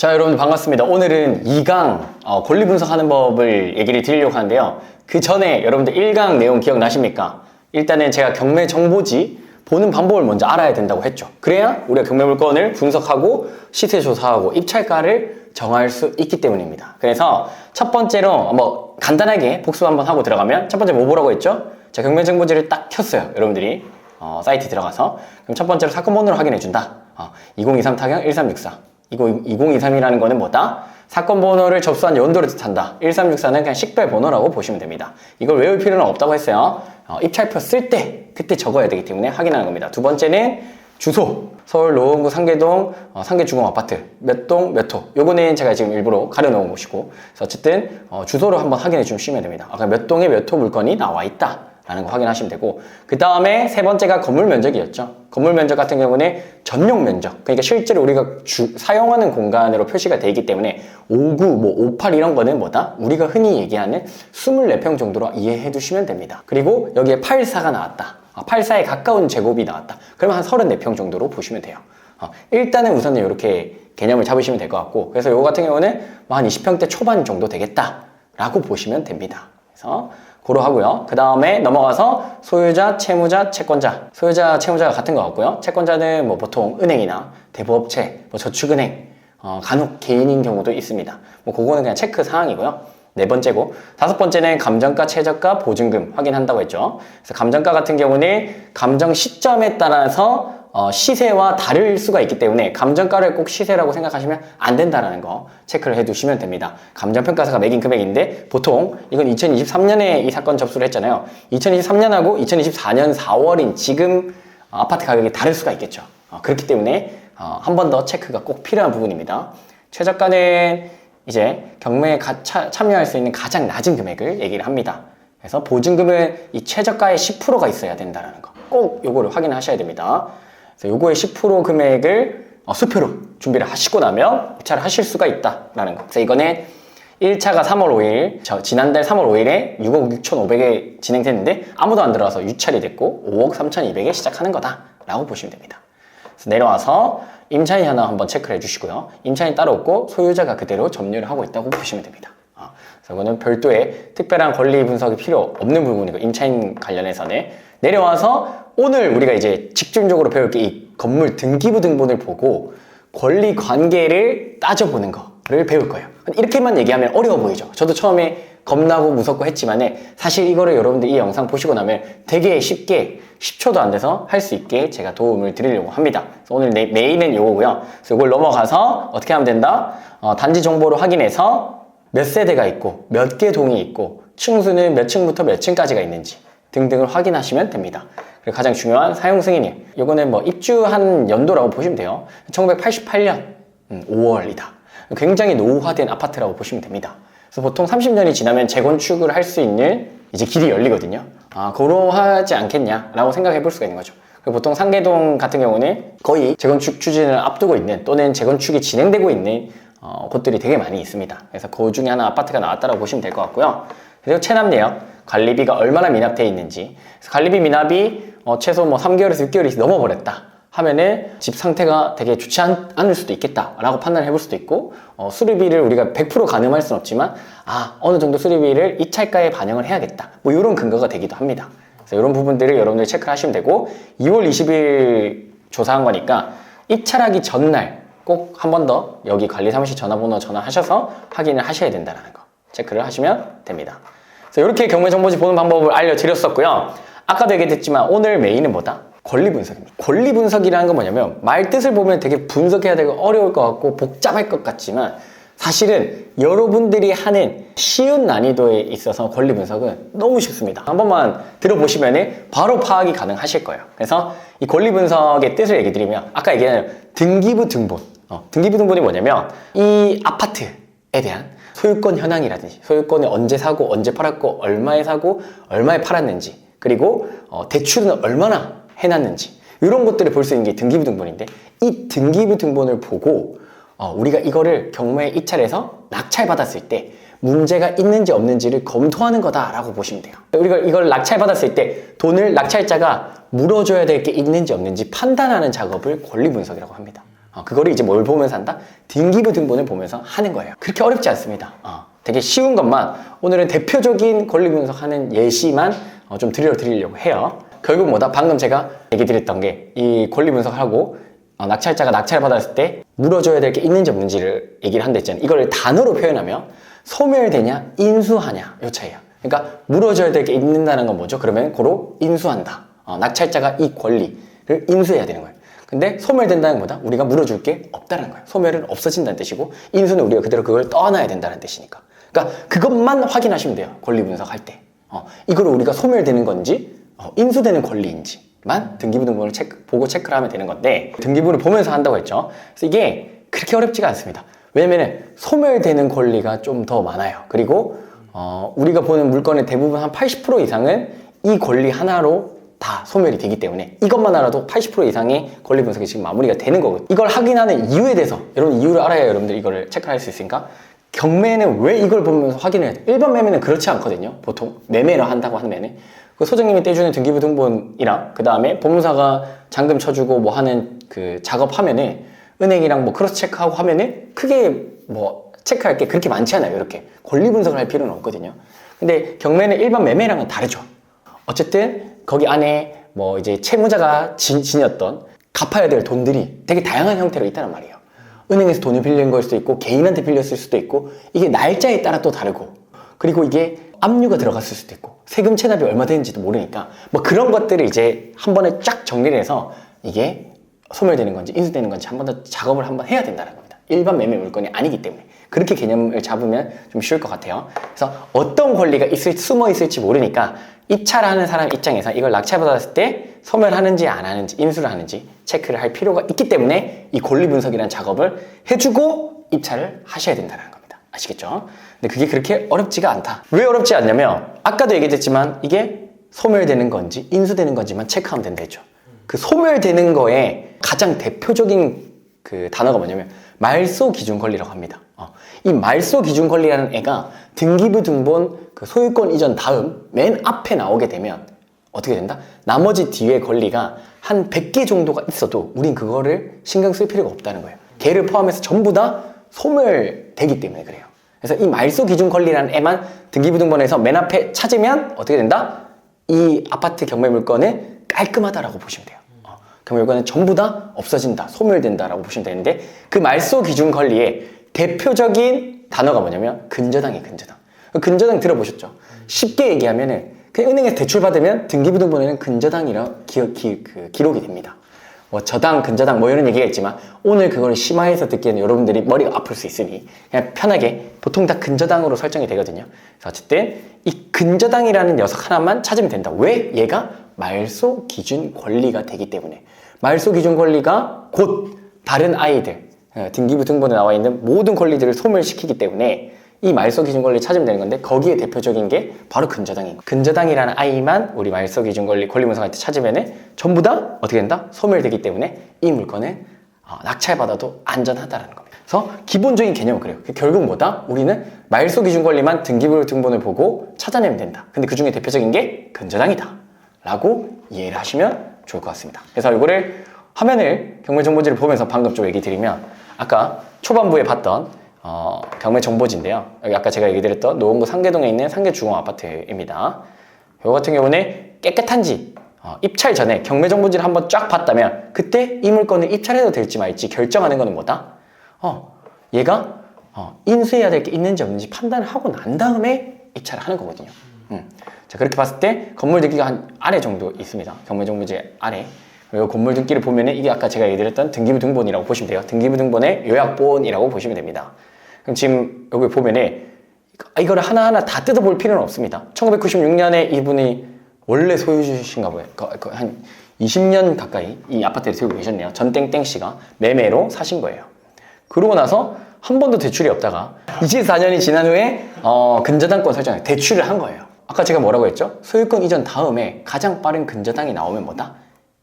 자, 여러분 반갑습니다. 오늘은 2강 어, 권리 분석하는 법을 얘기를 드리려고 하는데요. 그 전에 여러분들 1강 내용 기억나십니까? 일단은 제가 경매 정보지 보는 방법을 먼저 알아야 된다고 했죠. 그래야 우리가 경매 물건을 분석하고 시세 조사하고 입찰가를 정할 수 있기 때문입니다. 그래서 첫 번째로 뭐 간단하게 복습 한번 하고 들어가면 첫 번째 뭐 보라고 했죠? 자, 경매 정보지를 딱 켰어요. 여러분들이 어, 사이트 들어가서 그럼 첫 번째로 사건 번호를 확인해 준다. 어, 2023 타경 1364. 이거 2023이라는 거는 뭐다? 사건 번호를 접수한 연도를 뜻한다. 1364는 그냥 식별 번호라고 보시면 됩니다. 이걸 외울 필요는 없다고 했어요. 어, 입찰표 쓸 때 그때 적어야 되기 때문에 확인하는 겁니다. 두 번째는 주소. 서울 노원구 상계동 어, 상계주공 아파트 몇 동 몇 호. 요거는 제가 지금 일부러 가려놓은 곳이고 그래서 어쨌든 어, 주소를 한번 확인해 주시면 됩니다. 아까 몇 동에 몇 호 물건이 나와 있다. 라는 거 확인하시면 되고 그 다음에 세 번째가 건물 면적이었죠. 건물 면적 같은 경우는 전용 면적. 그러니까 실제로 우리가 주, 사용하는 공간으로 표시가 되어 있기 때문에 59, 뭐 58 이런 거는 뭐다? 우리가 흔히 얘기하는 24평 정도로 이해해 두시면 됩니다. 그리고 여기에 84가 나왔다. 아, 84에 가까운 제곱이 나왔다. 그러면 한 34평 정도로 보시면 돼요. 어, 일단은 우선은 이렇게 개념을 잡으시면 될 것 같고 그래서 이거 같은 경우는 뭐 한 20평대 초반 정도 되겠다 라고 보시면 됩니다. 그래서 고로 하고요. 그 다음에 넘어가서 소유자, 채무자, 채권자. 소유자, 채무자가 같은 것 같고요. 채권자는 뭐 보통 은행이나 대부업체, 뭐 저축은행, 어, 간혹 개인인 경우도 있습니다. 뭐 그거는 그냥 체크 사항이고요. 네 번째고 다섯 번째는 감정가, 최저가, 보증금 확인한다고 했죠. 그래서 감정가 같은 경우는 감정 시점에 따라서 어, 시세와 다를 수가 있기 때문에 감정가를 꼭 시세라고 생각하시면 안 된다라는 거 체크를 해두시면 됩니다. 감정평가사가 매긴 금액인데 보통 이건 2023년에 이 사건 접수를 했잖아요. 2023년하고 2024년 4월인 지금 아파트 가격이 다를 수가 있겠죠. 어, 그렇기 때문에 어, 한 번 더 체크가 꼭 필요한 부분입니다. 최저가는 이제 경매에 가, 차, 참여할 수 있는 가장 낮은 금액을 얘기를 합니다. 그래서 보증금은 이 최저가의 10%가 있어야 된다는 거. 꼭 요거를 확인하셔야 됩니다. 그래서 요거의 10% 금액을 어, 수표로 준비를 하시고 나면 입찰을 하실 수가 있다라는 거. 그래서 이거는 1차가 3월 5일, 저 지난달 3월 5일에 6억 6,500에 진행됐는데 아무도 안 들어와서 유찰이 됐고 5억 3,200에 시작하는 거다라고 보시면 됩니다. 그래서 내려와서 임차인 하나 한번 체크를 해주시고요. 임차인 따로 없고 소유자가 그대로 점유를 하고 있다고 보시면 됩니다. 어, 그래서 이거는 별도의 특별한 권리 분석이 필요 없는 부분이고 임차인 관련해서는 내려와서 오늘 우리가 이제 집중적으로 배울 게 이 건물 등기부 등본을 보고 권리 관계를 따져보는 거를 배울 거예요. 이렇게만 얘기하면 어려워 보이죠. 저도 처음에 겁나고 무섭고 했지만 사실 이거를 여러분들 이 영상 보시고 나면 되게 쉽게 10초도 안 돼서 할 수 있게 제가 도움을 드리려고 합니다. 그래서 오늘 내, 메인은 요거고요. 그래서 이걸 넘어가서 어떻게 하면 된다? 어, 단지 정보를 확인해서 몇 세대가 있고 몇 개 동이 있고 층수는 몇 층부터 몇 층까지가 있는지 등등을 확인하시면 됩니다. 가장 중요한 사용 승인일. 이거는 뭐 입주한 연도라고 보시면 돼요. 1988년 5월이다. 굉장히 노후화된 아파트라고 보시면 됩니다. 그래서 보통 30년이 지나면 재건축을 할 수 있는 이제 길이 열리거든요. 아, 그러하지 않겠냐라고 생각해 볼 수가 있는 거죠. 그리고 보통 상계동 같은 경우는 거의 재건축 추진을 앞두고 있는 또는 재건축이 진행되고 있는 어, 곳들이 되게 많이 있습니다. 그래서 그 중에 하나 아파트가 나왔다고 보시면 될 것 같고요. 그리고 체납내역, 관리비가 얼마나 미납되어 있는지. 관리비 미납이 어, 최소 뭐 3개월에서 6개월이 넘어버렸다. 하면은 집 상태가 되게 좋지 않, 을 수도 있겠다라고 판단을 해볼 수도 있고 어, 수리비를 우리가 100% 가늠할 수는 없지만 아 어느 정도 수리비를 입찰가에 반영을 해야겠다 뭐 이런 근거가 되기도 합니다 그래서 이런 부분들을 여러분들이 체크를 하시면 되고 2월 20일 조사한 거니까 입찰하기 전날 꼭 한 번 더 여기 관리사무실 전화번호 전화하셔서 확인을 하셔야 된다는 거 체크를 하시면 됩니다 그래서 이렇게 경매 정보지 보는 방법을 알려드렸었고요 아까도 얘기했지만 오늘 메인은 뭐다? 권리 분석입니다. 권리 분석이라는 건 뭐냐면 말 뜻을 보면 되게 분석해야 되고 어려울 것 같고 복잡할 것 같지만 사실은 여러분들이 하는 쉬운 난이도에 있어서 권리 분석은 너무 쉽습니다. 한 번만 들어보시면 바로 파악이 가능하실 거예요. 그래서 이 권리 분석의 뜻을 얘기 드리면 아까 얘기한 등기부 등본. 어, 등기부 등본이 뭐냐면 이 아파트에 대한 소유권 현황이라든지 소유권을 언제 사고 언제 팔았고 얼마에 사고 얼마에 팔았는지 그리고 어, 대출은 얼마나 해놨는지 이런 것들을 볼 수 있는 게 등기부 등본인데 이 등기부 등본을 보고 어, 우리가 이거를 경매 입찰에서 낙찰받았을 때 문제가 있는지 없는지를 검토하는 거다라고 보시면 돼요. 우리가 이걸 낙찰받았을 때 돈을 낙찰자가 물어줘야 될 게 있는지 없는지 판단하는 작업을 권리 분석이라고 합니다. 어, 그거를 이제 뭘 보면서 한다? 등기부 등본을 보면서 하는 거예요. 그렇게 어렵지 않습니다. 어, 되게 쉬운 것만 오늘은 대표적인 권리 분석하는 예시만 어, 좀 들려드리려고 해요. 결국 뭐다? 방금 제가 얘기 드렸던 게 이 권리 분석하고 어, 낙찰자가 낙찰을 받았을 때 물어줘야 될 게 있는지 없는지를 얘기를 한다 했잖아요. 이걸 단어로 표현하면 소멸되냐, 인수하냐, 요 차이야. 그러니까 물어줘야 될 게 있는다는 건 뭐죠? 그러면 고로 인수한다. 어, 낙찰자가 이 권리를 인수해야 되는 거예요. 근데 소멸된다는 것보다 우리가 물어줄 게 없다는 거예요. 소멸은 없어진다는 뜻이고 인수는 우리가 그대로 그걸 떠나야 된다는 뜻이니까. 그러니까 그것만 확인하시면 돼요. 권리 분석할 때. 어, 이걸 우리가 소멸되는 건지 어, 인수되는 권리인지만 등기부 등본을 체크, 보고 체크를 하면 되는 건데 등기부를 보면서 한다고 했죠. 그래서 이게 그렇게 어렵지가 않습니다. 왜냐면 소멸되는 권리가 좀 더 많아요. 그리고 어, 우리가 보는 물건의 대부분 한 80% 이상은 이 권리 하나로 다 소멸이 되기 때문에 이것만 알아도 80% 이상의 권리 분석이 지금 마무리가 되는 거거든요. 이걸 확인하는 이유에 대해서 여러분 이유를 알아야 여러분들 이거를 체크할 수 있으니까 경매는 왜 이걸 보면서 확인해야 돼? 일반 매매는 그렇지 않거든요. 보통 매매를 한다고 하면은 그 소장님이 떼주는 등기부 등본이랑 그 다음에 법무사가 잔금 쳐주고 뭐 하는 그 작업하면은 은행이랑 뭐 크로스 체크하고 하면은 크게 뭐 체크할 게 그렇게 많지 않아요. 이렇게 권리 분석을 할 필요는 없거든요. 근데 경매는 일반 매매랑은 다르죠. 어쨌든 거기 안에 뭐 이제 채무자가 지, 지녔던 갚아야 될 돈들이 되게 다양한 형태로 있다는 말이에요. 은행에서 돈을 빌린 걸 수도 있고 개인한테 빌렸을 수도 있고 이게 날짜에 따라 또 다르고 그리고 이게 압류가 들어갔을 수도 있고 세금 체납이 얼마 되는지도 모르니까 뭐 그런 것들을 이제 한 번에 쫙 정리를 해서 이게 소멸되는 건지 인수되는 건지 한 번 더 작업을 한 번 해야 된다는 겁니다. 일반 매매 물건이 아니기 때문에 그렇게 개념을 잡으면 좀 쉬울 것 같아요. 그래서 어떤 권리가 있을 숨어 있을지 모르니까 입찰 하는 사람 입장에서 이걸 낙찰받았을 때 소멸하는지 안 하는지 인수를 하는지 체크를 할 필요가 있기 때문에 이 권리 분석이라는 작업을 해주고 입찰을 하셔야 된다는 겁니다. 아시겠죠? 근데 그게 그렇게 어렵지가 않다. 왜 어렵지 않냐면 아까도 얘기했지만 이게 소멸되는 건지 인수되는 건지만 체크하면 된다 했죠. 그 소멸되는 거에 가장 대표적인 그 단어가 뭐냐면 말소 기준 권리라고 합니다. 어, 이 말소 기준 권리라는 애가 등기부 등본 그 소유권 이전 다음 맨 앞에 나오게 되면 어떻게 된다? 나머지 뒤에 권리가 한 100개 정도가 있어도 우린 그거를 신경 쓸 필요가 없다는 거예요. 걔를 포함해서 전부 다 소멸되기 때문에 그래요. 그래서 이 말소 기준 권리라는 애만 등기부 등본에서 맨 앞에 찾으면 어떻게 된다? 이 아파트 경매 물건은 깔끔하다라고 보시면 돼요. 어, 경매 물건은 전부 다 없어진다, 소멸된다라고 보시면 되는데 그 말소 기준 권리의 대표적인 단어가 뭐냐면 근저당이 근저당. 근저당 들어보셨죠? 쉽게 얘기하면은 그냥 은행에서 대출 받으면 등기부 등본에는 근저당이라 기, 기, 그 기록이 됩니다. 뭐 저당, 근저당 뭐 이런 얘기가 있지만 오늘 그걸 심화해서 듣기에는 여러분들이 머리가 아플 수 있으니 그냥 편하게 보통 다 근저당으로 설정이 되거든요. 그래서 어쨌든 이 근저당이라는 녀석 하나만 찾으면 된다. 왜? 얘가 말소 기준 권리가 되기 때문에 말소 기준 권리가 곧 다른 아이들 어, 등기부 등본에 나와 있는 모든 권리들을 소멸시키기 때문에 이 말소 기준 권리 찾으면 되는 건데 거기에 대표적인 게 바로 거예요. 근저당이라는 아이만 우리 말소 기준 권리 권리 분석할 때 찾으면은 전부 다 어떻게 된다? 소멸되기 때문에 이 물건은 어, 낙찰받아도 안전하다라는 겁니다. 그래서 기본적인 개념은 그래요. 결국 뭐다? 우리는 말소 기준 권리만 등기부 등본을 보고 찾아내면 된다. 근데 그 중에 대표적인 게 근저당이다. 라고 이해를 하시면 좋을 것 같습니다. 그래서 이거를 화면을 경매 정보지를 보면서 방금 좀 얘기 드리면 아까 초반부에 봤던 어, 경매 정보지인데요. 여기 아까 제가 얘기 드렸던 노원구 상계동에 있는 상계주공 아파트입니다. 요 같은 경우는 깨끗한지 어, 입찰 전에 경매 정보지를 한번 쫙 봤다면 그때 이 물건을 입찰해도 될지 말지 결정하는 거는 뭐다? 어, 얘가 어, 인수해야 될 게 있는지 없는지 판단을 하고 난 다음에 입찰을 하는 거거든요. 음. 자 그렇게 봤을 때 건물 등기가 한 아래 정도 있습니다. 경매 정보지 아래. 그리고 건물 등기를 보면은 이게 아까 제가 얘기드렸던 등기부 등본이라고 보시면 돼요. 등기부 등본의 요약본이라고 보시면 됩니다. 그럼 지금 여기 보면은 이거를 하나하나 다 뜯어볼 필요는 없습니다. 1996년에 이분이 원래 소유주신가 봐요. 그- 그한 20년 가까이 이 아파트를 들고 계셨네요. 전땡땡 씨가 매매로 사신 거예요. 그러고 나서 한 번도 대출이 없다가 24년이 지난 후에 어, 근저당권 설정해 대출을 한 거예요. 아까 제가 뭐라고 했죠? 소유권 이전 다음에 가장 빠른 근저당이 나오면 뭐다?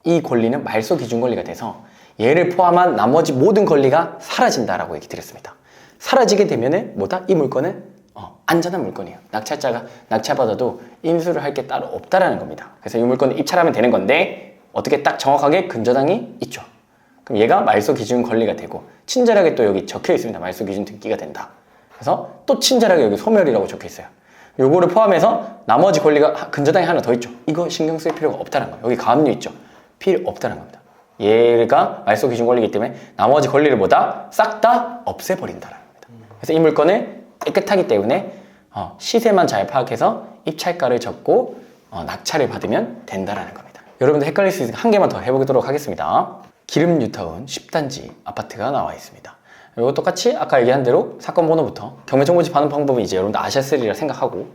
이 권리는 말소 기준 권리가 돼서 얘를 포함한 나머지 모든 권리가 사라진다라고 얘기 드렸습니다. 사라지게 되면은 뭐다? 이 물건은 어, 안전한 물건이에요. 낙찰자가 낙찰받아도 인수를 할 게 따로 없다라는 겁니다. 그래서 이 물건을 입찰하면 되는 건데 어떻게 딱 정확하게 근저당이 있죠. 그럼 얘가 말소 기준 권리가 되고 친절하게 또 여기 적혀 있습니다. 말소 기준 등기가 된다. 그래서 또 친절하게 여기 소멸이라고 적혀 있어요. 요거를 포함해서 나머지 권리가 하- 근저당이 하나 더 있죠. 이거 신경 쓸 필요가 없다는 거예요. 여기 가압류 있죠. 필요 없다는 겁니다. 얘가 말소 기준 권리이기 때문에 나머지 권리를 보다 싹 다 없애버린다는 겁니다. 그래서 이 물건을 깨끗하기 때문에 어, 시세만 잘 파악해서 입찰가를 적고 어, 낙찰을 받으면 된다라는 겁니다. 여러분들 헷갈릴 수 있으니까 한 개만 더 해보도록 하겠습니다. 기름 뉴타운 10단지 아파트가 나와 있습니다. 이거 똑같이 아까 얘기한 대로 사건 번호부터 경매정보지 받는 방법은 이제 여러분들 아셨으리라 생각하고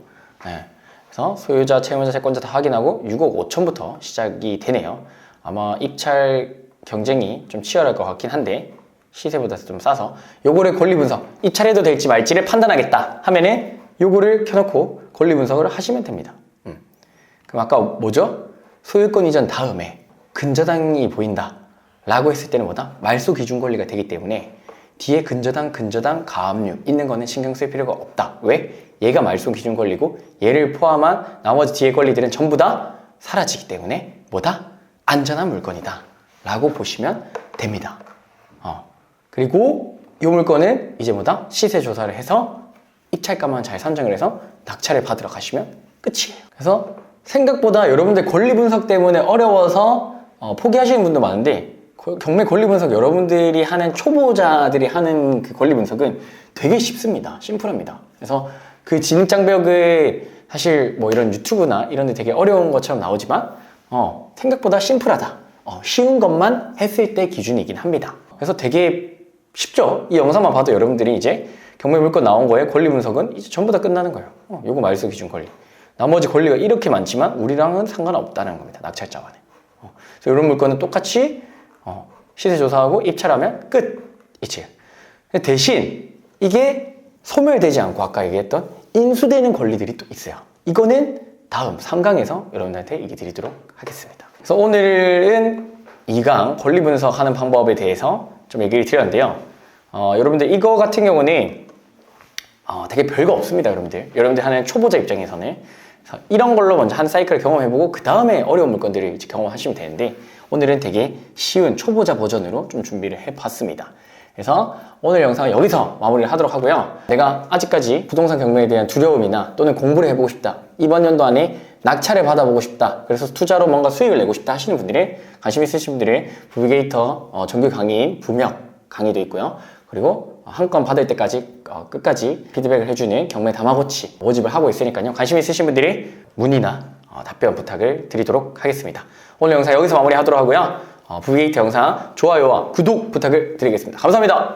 네. 그래서 소유자, 채무자, 채권자 다 확인하고 6억 5천부터 시작이 되네요. 아마 입찰 경쟁이 좀 치열할 것 같긴 한데 시세보다 좀 싸서 요거를 권리 분석 입찰해도 될지 말지를 판단하겠다 하면은 요거를 켜놓고 권리 분석을 하시면 됩니다. 음. 그럼 아까 뭐죠? 소유권 이전 다음에 근저당이 보인다 라고 했을 때는 뭐다? 말소 기준 권리가 되기 때문에 뒤에 근저당, 근저당, 가압류 있는 거는 신경 쓸 필요가 없다. 왜? 얘가 말소 기준 권리고 얘를 포함한 나머지 뒤에 권리들은 전부 다 사라지기 때문에 뭐다? 안전한 물건이다. 라고 보시면 됩니다. 어. 그리고 이 물건은 이제 뭐다? 시세 조사를 해서 입찰가만 잘 선정을 해서 낙찰을 받으러 가시면 끝이에요. 그래서 생각보다 여러분들 권리 분석 때문에 어려워서 어, 포기하시는 분도 많은데 거- 경매 권리 분석 여러분들이 하는 초보자들이 하는 그 권리 분석은 되게 쉽습니다. 심플합니다. 그래서 그 진입장벽을 사실 뭐 이런 유튜브나 이런 데 되게 어려운 것처럼 나오지만 어, 생각보다 심플하다. 어, 쉬운 것만 했을 때 기준이긴 합니다. 그래서 되게 쉽죠? 이 영상만 봐도 여러분들이 이제 경매 물건 나온 거에 권리 분석은 이제 전부 다 끝나는 거예요. 어, 요거 말소 기준 권리. 나머지 권리가 이렇게 많지만 우리랑은 상관없다는 겁니다. 낙찰자와는. 어, 그래서 이런 물건은 똑같이 어, 시세 조사하고 입찰하면 끝. 이치. 대신 이게 소멸되지 않고 아까 얘기했던 인수되는 권리들이 또 있어요. 이거는 다음 3강에서 여러분들한테 얘기 드리도록 하겠습니다. 그래서 오늘은 2강 권리 분석하는 방법에 대해서 좀 얘기를 드렸는데요. 어, 여러분들 이거 같은 경우는 어, 되게 별거 없습니다, 여러분들. 여러분들 하는 초보자 입장에서는 이런 걸로 먼저 한 사이클 경험해보고 그 다음에 어려운 물건들을 경험하시면 되는데 오늘은 되게 쉬운 초보자 버전으로 좀 준비를 해봤습니다. 그래서 오늘 영상은 여기서 마무리를 하도록 하고요. 내가 아직까지 부동산 경매에 대한 두려움이나 또는 공부를 해보고 싶다. 이번 연도 안에 낙찰을 받아보고 싶다. 그래서 투자로 뭔가 수익을 내고 싶다 하시는 분들이 관심 있으신 분들은 부비게이터 어, 정규 강의인 부명 강의도 있고요. 그리고 한 건 받을 때까지 어, 끝까지 피드백을 해주는 경매 다마고치 모집을 하고 있으니까요. 관심 있으신 분들이 문의나 어, 답변 부탁을 드리도록 하겠습니다. 오늘 영상 여기서 마무리하도록 하고요. 어, 부비게이트 영상 좋아요와 구독 부탁을 드리겠습니다. 감사합니다.